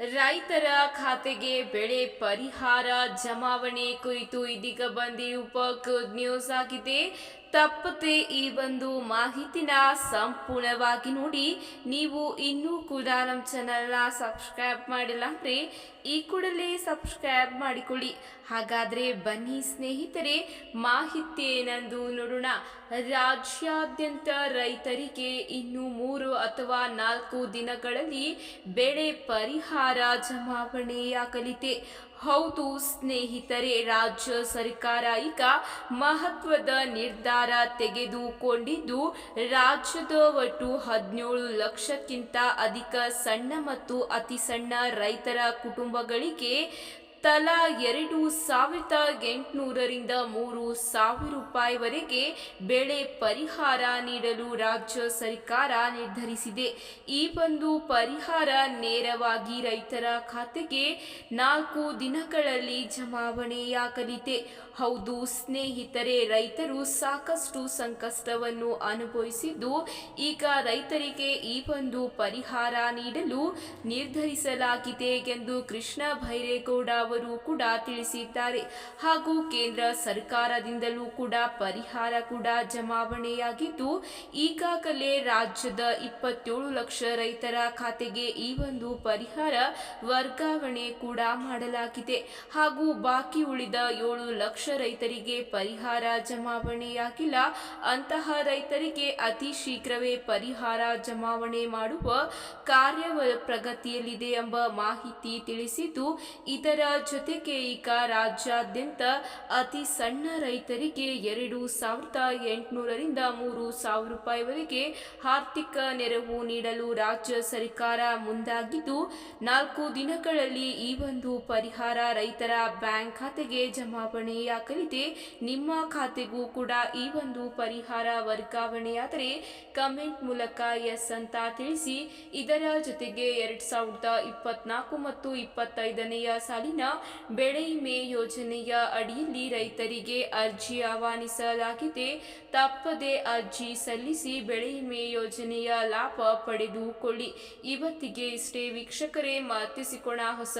ರೈತರ ಖಾತೆಗೆ ಬೆಳೆ ಪರಿಹಾರ ಜಮಾವಣೆ ಕುರಿತು ಇದೀಗ ಬಂದಿರುವ ಗುಡ್ ನ್ಯೂಸ್ ಆಗಿದೆ. ತಪ್ಪದೆ ಈ ಒಂದು ಮಾಹಿತಿನ ಸಂಪೂರ್ಣವಾಗಿ ನೋಡಿ ನೀವು ಇನ್ನೂ ಕೂಡ ನಮ್ಮ ಚಾನಲ್ನ ಸಬ್ಸ್ಕ್ರೈಬ್ ಮಾಡಿಲ್ಲ ಅಂದರೆ ಈ ಕೂಡಲೇ ಸಬ್ಸ್ಕ್ರೈಬ್ ಮಾಡಿಕೊಳ್ಳಿ. ಹಾಗಾದರೆ ಬನ್ನಿ ಸ್ನೇಹಿತರೆ ಮಾಹಿತಿ ಏನೆಂದು ನೋಡೋಣ. ರಾಜ್ಯಾದ್ಯಂತ ರೈತರಿಗೆ ಇನ್ನು ಮೂರು ಅಥವಾ ನಾಲ್ಕು ದಿನಗಳಲ್ಲಿ ಬೆಳೆ ಪರಿಹಾರ ಜಮಾವಣೆಯಾಗಲಿದೆ. ಹೌದು ಸ್ನೇಹಿತರೆ, ರಾಜ್ಯ ಸರ್ಕಾರ ಈಗ ಮಹತ್ವದ ನಿರ್ಧಾರ ತೆಗೆದುಕೊಂಡಿದ್ದು, ರಾಜ್ಯದ ಒಟ್ಟು ಹದಿನೇಳು ಲಕ್ಷಕ್ಕಿಂತ ಅಧಿಕ ಸಣ್ಣ ಮತ್ತು ಅತಿ ಸಣ್ಣ ರೈತರ ಕುಟುಂಬಗಳಿಗೆ ತಲಾ ಎರಡು ಸಾವಿರದ ಎಂಟುನೂರರಿಂದ ಮೂರು ಸಾವಿರ ರೂಪಾಯಿವರೆಗೆ ಬೆಳೆ ಪರಿಹಾರ ನೀಡಲು ರಾಜ್ಯ ಸರ್ಕಾರ ನಿರ್ಧರಿಸಿದೆ. ಈ ಒಂದು ಪರಿಹಾರ ನೇರವಾಗಿ ರೈತರ ಖಾತೆಗೆ ನಾಲ್ಕು ದಿನಗಳಲ್ಲಿ ಜಮಾವಣೆಯಾಗಲಿದೆ. ಹೌದು, ಸ್ನೇಹಿತರೆ, ರೈತರು ಸಾಕಷ್ಟು ಸಂಕಷ್ಟವನ್ನು ಅನುಭವಿಸಿದ್ದು, ಈಗ ರೈತರಿಗೆ ಈ ಒಂದು ಪರಿಹಾರ ನೀಡಲು ನಿರ್ಧರಿಸಲಾಗಿದೆ ಎಂದು ಕೃಷ್ಣ ಭೈರೇಗೌಡ ಕೂಡ ತಿಳಿಸಿದ್ದಾರೆ. ಹಾಗೂ ಕೇಂದ್ರ ಸರ್ಕಾರದಿಂದಲೂ ಕೂಡ ಪರಿಹಾರ ಕೂಡ ಜಮಾವಣೆಯಾಗಿದ್ದು, ಈಗಾಗಲೇ ರಾಜ್ಯದ ಇಪ್ಪತ್ತೇಳು ಲಕ್ಷ ರೈತರ ಖಾತೆಗೆ ಈ ಒಂದು ಪರಿಹಾರ ವರ್ಗಾವಣೆ ಕೂಡ ಮಾಡಲಾಗಿದೆ. ಹಾಗೂ ಬಾಕಿ ಉಳಿದ ಏಳು ಲಕ್ಷ ರೈತರಿಗೆ ಪರಿಹಾರ ಜಮಾವಣೆಯಾಗಿಲ್ಲ. ಅಂತಹ ರೈತರಿಗೆ ಅತಿ ಶೀಘ್ರವೇ ಪರಿಹಾರ ಜಮಾವಣೆ ಮಾಡುವ ಕಾರ್ಯ ಪ್ರಗತಿಯಲ್ಲಿದೆ ಎಂಬ ಮಾಹಿತಿ ತಿಳಿಸಿದ್ದು, ಇದರ ಜೊತೆಗೆ ಈಗ ರಾಜ್ಯಾದ್ಯಂತ ಅತಿ ಸಣ್ಣ ರೈತರಿಗೆ ಎರಡು ಸಾವಿರದ ಎಂಟುನೂರರಿಂದ ಮೂರು ಸಾವಿರ ರೂಪಾಯಿವರೆಗೆ ಆರ್ಥಿಕ ನೆರವು ನೀಡಲು ರಾಜ್ಯ ಸರ್ಕಾರ ಮುಂದಾಗಿದ್ದು, ನಾಲ್ಕು ದಿನಗಳಲ್ಲಿ ಈ ಒಂದು ಪರಿಹಾರ ರೈತರ ಬ್ಯಾಂಕ್ ಖಾತೆಗೆ ಜಮಾವಣೆಯಾಗಲಿದೆ ನಿಮ್ಮ ಖಾತೆಗೂ ಕೂಡ ಈ ಒಂದು ಪರಿಹಾರ ವರ್ಗಾವಣೆಯಾದರೆ ಕಮೆಂಟ್ ಮೂಲಕ ಎಸ್ ಅಂತ ತಿಳಿಸಿ. ಇದರ ಜೊತೆಗೆ ಎರಡು ಸಾವಿರದ ಇಪ್ಪತ್ನಾಲ್ಕು ಮತ್ತು ಇಪ್ಪತ್ತೈದನೆಯ ಸಾಲಿನ ಬೆಳೆ ವಿಮೆ ಯೋಜನೆಯ ಅಡಿಯಲ್ಲಿ ರೈತರಿಗೆ ಅರ್ಜಿ ಆಹ್ವಾನಿಸಲಾಗಿದೆ. ತಪ್ಪದೆ ಅರ್ಜಿ ಸಲ್ಲಿಸಿ ಬೆಳೆ ವಿಮೆ ಯೋಜನೆಯ ಲಾಭ ಪಡೆದುಕೊಳ್ಳಿ. ಇವತ್ತಿಗೆ ಇಷ್ಟೇ. ವೀಕ್ಷಕರೇ ಮಾತಿಸಿಕೊಣ ಹೊಸ